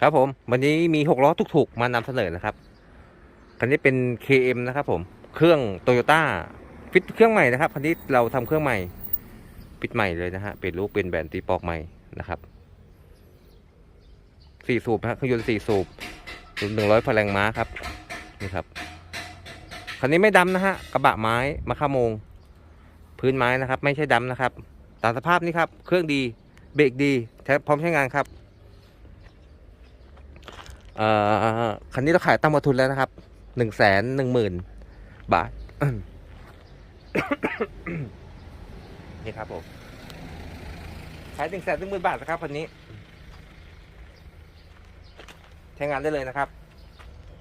ครับผม วันนี้มีหกล้อถูกๆมานำเสนอนะครับ คันนี้เป็น KM นะครับผม เครื่องโตโยต้าฟิตเครื่องใหม่นะครับ คันนี้เราทำเครื่องใหม่ฟิตใหม่เลยนะฮะ เป็นรูปเป็นแบรนด์ตีปอกใหม่นะครับสี่สูบนะฮะเครื่องยนต์สี่สูบหนึ่งร้อยพลังม้าครับ นี่ครับ คันนี้ไม่ดำนะฮะ กระบะไม้มาค่ามง พื้นไม้นะครับ ไม่ใช่ดำนะครับตามสภาพนี้ครับ เครื่องดีเบรกดีแทบพร้อมใช้งานครับเอ่อคันนี้เราขายตั้งมาทุนแล้วนะครับหนึ่งแสนหนึ่งหมื่นบาทนี่ครับผมขายหนึ่งแสนหนึ่งหมื่นบาทนะครับคันนี้ใช้งานได้เลยนะครับ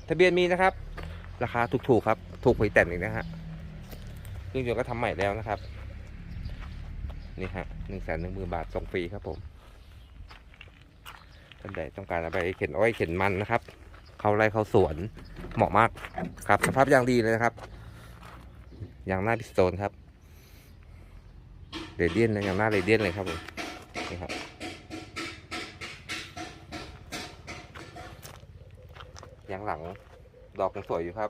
ทะเบียนมีนะครับ ราคาถูกๆครับ ถูกไปแต่งอีกนะฮะ เครื่องยนต์ก็ทำใหม่แล้วนะครับ นี่ฮะหนึ่งแสนหนึ่งหมื่นบาทส่งฟรีครับผมท่านใดต้องการเอาไปเข็นอ้อยเข็นมันนะครับ เข้าไร่เข้าสวนเหมาะมากครับสภาพยางดีเลยนะครับยางหน้าพิสโตนครับเรเดียนนะยางหน้าเรเดียนเลยครับผมนี่ครับยางหลังดอกยังสวยอยู่ครับ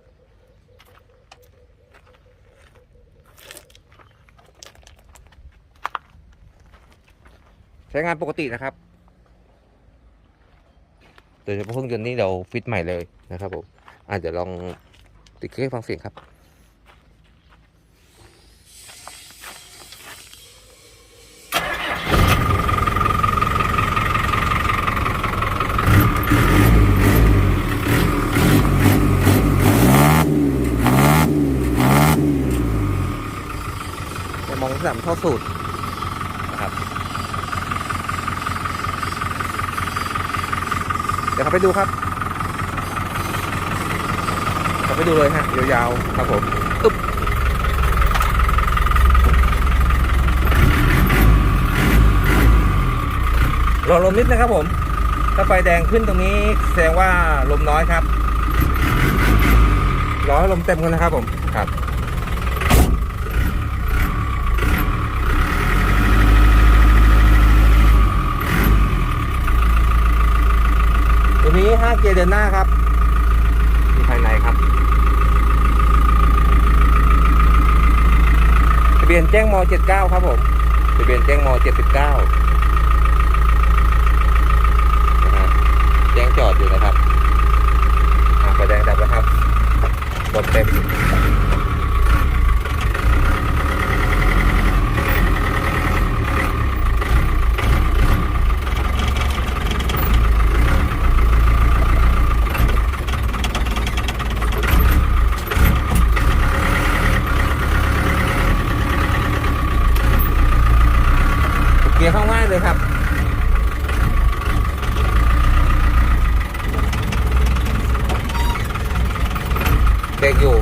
ช้งานปกตินะครับโดยเฉพาะเครื่องยนต์นี่เราฟิตใหม่เลยนะครับผมอาจจะลองติดเครื่องฟังเสียงครับมองสามท่อสูตรนะครับ เดี๋ยวเขาไปดูครับเขาไปดูเลยฮะยาวๆครับผมอึ๊บรอลมนิดนะครับผม ถ้าไฟแดงขึ้นตรงนี้แสดงว่าลมน้อยครับ รอให้ลมเต็มกันนะครับผมครับ ตัวนี้ 5 เกียร์เดินหน้าครับมีภายในครับทะเบียนแจ้งม 79 ครับผมทะเบียนแจ้งม 79นะฮะแจ้งจอดอยู่นะครับอ่าไฟแดงดับแล้วครับรถเต็ม เกียร์เข้าง่ายเลยครับ เบรกอยู่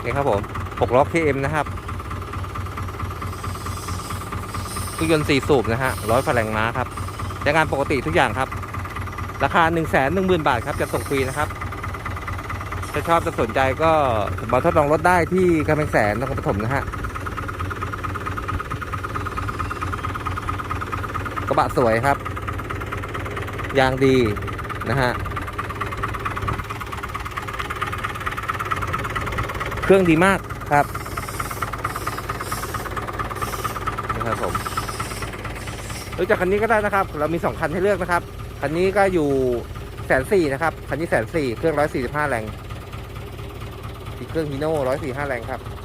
นี่ ครับผม6ล้อ KM นะครับเครื่องยนต์4สูบนะฮะร้อยแรงม้าครับใช้งานปกติทุกอย่างครับ ราคา 1 1 0 0 0 0 บาทครับจะส่งฟรีนะครับ ถ้าชอบจะสนใจก็มาทดลองรถได้ที่กำแพงแสนนครปฐมนะฮะกระบะสวยครับ ยางดีนะฮะ เครื่องดีมากครับนะครับผมรู้จักคันนี้ก็ได้นะครับ เรามีสองคันให้เลือกนะครับ คันนี้ก็อยู่แสนสี่นะครับ คันนี้แสนสี่เครื่องร้อยสี่สิบห้าแรงติดเครื่องฮีโน่ร้อยสี่ห้าแรงครับนะครับ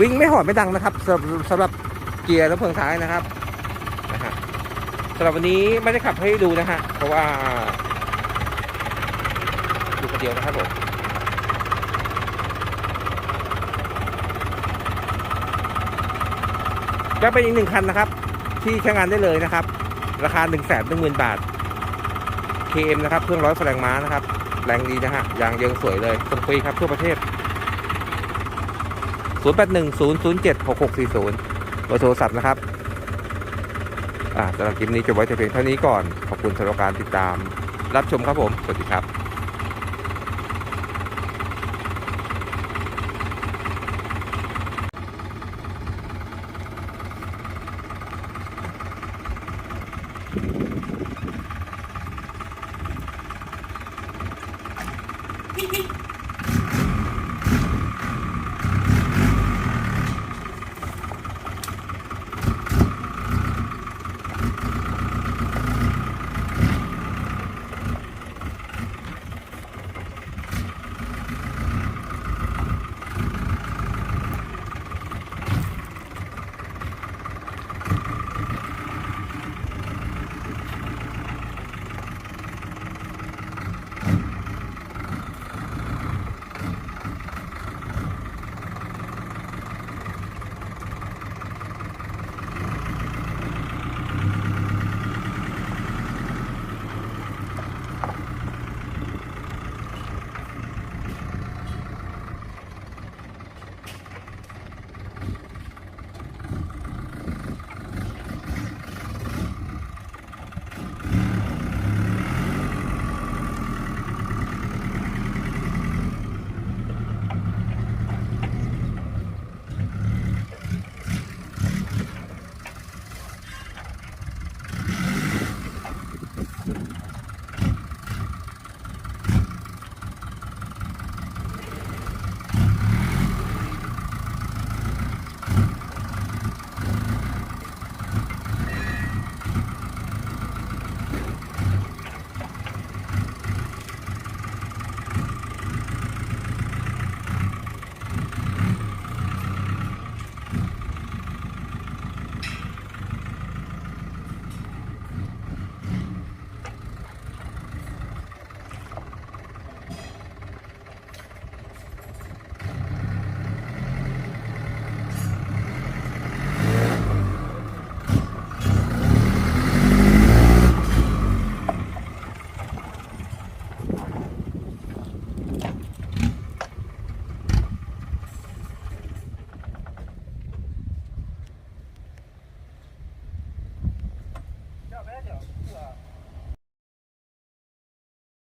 วิ่งไม่หอดไม่ดังนะครับสำหรับสำหรับเกียร์และเฟืองท้ายนะครับนะฮะสำหรับวันนี้ไม่ได้ขับให้ดูนะฮะเพราะว่าดูคนเดียวนะครับผมก็เป็นอีกหนึ่งคันนะครับ ที่ใช้งานได้เลยนะครับ ราคา1นึ่งแสนหนึ่งหมื่นบาท KM นะครับ เครื่องร้อยแรงม้านะครับ แรงดีนะฮะยางเยิงสวยเลยส่งฟรีครับทั่วประเทศ 0 8 1 0 0 7 6 6 4 0เบอร์โทรศัพท์นะครับอ่าสำหรับคลิปนี้จบไว้แต่เพียงเท่านี้ก่อน ขอบคุณสำหรับการติดตามรับชมครับผม สวัสดีครับ